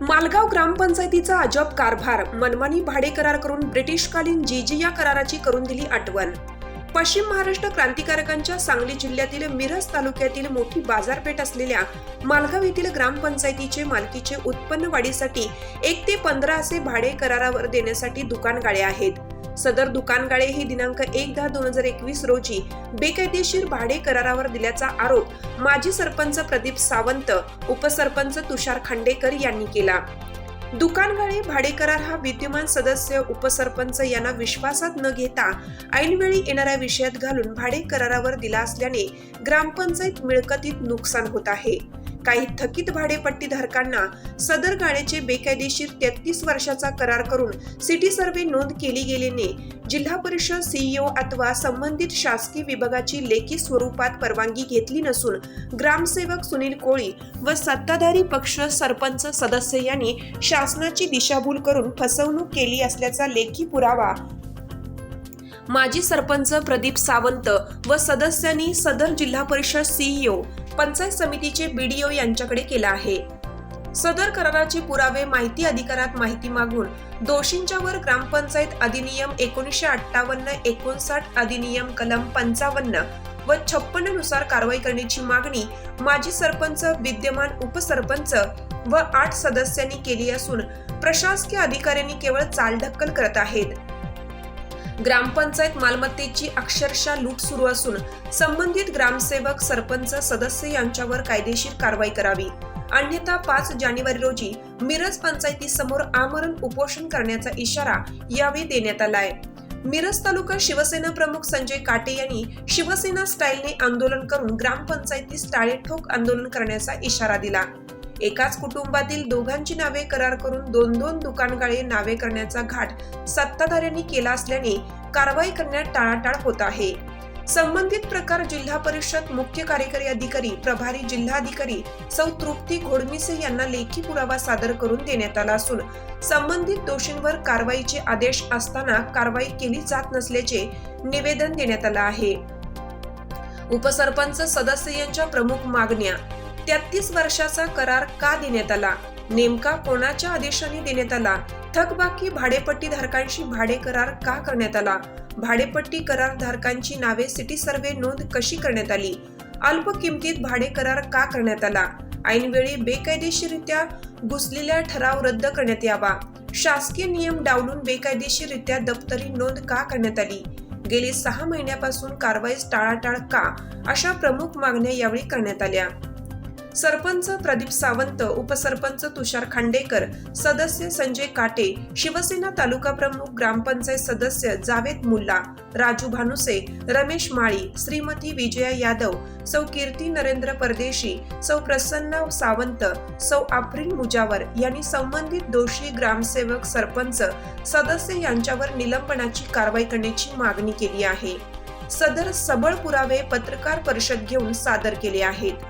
मालगाव ग्रामपंचायतीचा अजब कारभार मनमानी भाडे करार करून ब्रिटिशकालीन जीजी या कराराची करून दिली आठवण. पश्चिम महाराष्ट्र क्रांतिकारकांच्या सांगली जिल्ह्यातील मिरज तालुक्यातील मोठी बाजारपेठ असलेल्या मालगाव येथील ग्रामपंचायतीचे मालकीचे उत्पन्न वाढीसाठी एक ते पंधरा असे भाडे करारावर देण्यासाठी दुकानगाळे आहेत. सदर दुकानगाळे हे दिनांक एक दहा दोन हजार एकवीस रोजी बेकायदेशीर भाडे करारावर दिल्याचा आरोप माजी सरपंच प्रदीप सावंत उपसरपंच तुषार खांडेकर यांनी केला. दुकानगाळे भाडेकरार हा विद्यमान सदस्य उपसरपंच यांना विश्वासात न घेता ऐनवेळी येणाऱ्या विषयात घालून भाडे करारावर दिला असल्याने ग्रामपंचायत मिळकतीत नुकसान होत आहे. काही थकीत भाडेपट्टी धारकांना सदर गाड्याचे बेकायदेशीर तेहतीस वर्षाचा करार करून सिटी सर्व्हे नोंद केली गेल्याने जिल्हा परिषद सीईओ अथवा संबंधित शासकीय विभागाची लेखी स्वरूपात परवानगी घेतली नसून ग्रामसेवक सुनील कोळी व सत्ताधारी पक्ष सरपंच सदस्य यांनी शासनाची दिशाभूल करून फसवणूक केली असल्याचा लेखी पुरावा माजी सरपंच प्रदीप सावंत व सदस्यांनी सदर जिल्हा परिषद सीईओ पंचायत समितीचे बीडीओ यांच्याकडे केला आहे. सदर कराराचे पुरावे माहिती अधिकारात माहिती मागून दोषींच्यावर ग्रामपंचायत अधिनियम एकोणीसशे अठ्ठावन्न एकोणसाठ अधिनियम कलम पंचावन्न व छप्पन्ननुसार कारवाई करण्याची मागणी माजी सरपंच विद्यमान उपसरपंच व आठ सदस्यांनी केली असून प्रशासकीय अधिकाऱ्यांनी केवळ चालढक्कल करत आहेत. ग्रामपंचायत मालमत्तेची अक्षरशः लूट सुरू असून संबंधित ग्रामसेवक सरपंच सदस्य यांच्यावर कायदेशीर कारवाई करावी. अन्यथा पाच जानेवारी रोजी मिरज पंचायतीसमोर आमरण उपोषण करण्याचा इशारा यावेळी देण्यात आलाय. मिरज तालुका शिवसेना प्रमुख संजय काटे यांनी शिवसेना स्टाईलने आंदोलन करून ग्रामपंचायतीस टाळेठोक आंदोलन करण्याचा इशारा दिला. एकाच कुटुंबातील दोघांची नावे करार करून दोन दोन दुकानगाळे नावे करण्याचा घाट सत्ताधाऱ्यांनी केला असल्याने कारवाई करण्यात टाळाटाळ होत आहे. संबंधित प्रकार जिल्हा परिषद मुख्य कार्यकारी अधिकारी प्रभारी जिल्हाधिकारी सौ तृप्ती घोडमिसे यांना लेखी पुरावा सादर करून देण्यात आला असून संबंधित दोषींवर कारवाईचे आदेश असताना कारवाई केली जात नसल्याचे निवेदन देण्यात आलं आहे. उपसरपंच सदस्य यांच्या प्रमुख मागण्या तेहतीस वर्षाचा करार का देण्यात आला? नेमका कोणाच्या आदेशाने देण्यात आला? थकबाकी भाडेपट्टी धारकांशी भाडे करार का करण्यात आला? भाडेपट्टी करार धारकांची नावे सिटी सर्व्हे नोंद कशी करण्यात आली? अल्प किमतीत भाडे करार का करण्यात आला? ऐनवेळी बेकायदेशीरित्या घुसलेला ठराव रद्द करण्यात यावा. शासकीय नियम डावलून बेकायदेशीरित्या दप्तरी नोंद का करण्यात आली? गेली सहा महिन्यापासून कारवाईस टाळाटाळ का? अशा प्रमुख मागण्या यावेळी करण्यात आल्या. सरपंच प्रदीप सावंत उपसरपंच तुषार खांडेकर सदस्य संजय काटे शिवसेना तालुका प्रमुख ग्रामपंचायत सदस्य जावेद मुल्ला राजू भानुसे रमेश माळी श्रीमती विजया यादव सौ कीर्ती नरेंद्र परदेशी सौ प्रसन्न सावंत सौ आफ्रिन मुजावर यांनी संबंधित दोषी ग्रामसेवक सरपंच सदस्य यांच्यावर निलंबनाची कारवाई करण्याची मागणी केली आहे. सदर सबळ पुरावे पत्रकार परिषद घेऊन सादर केले आहेत.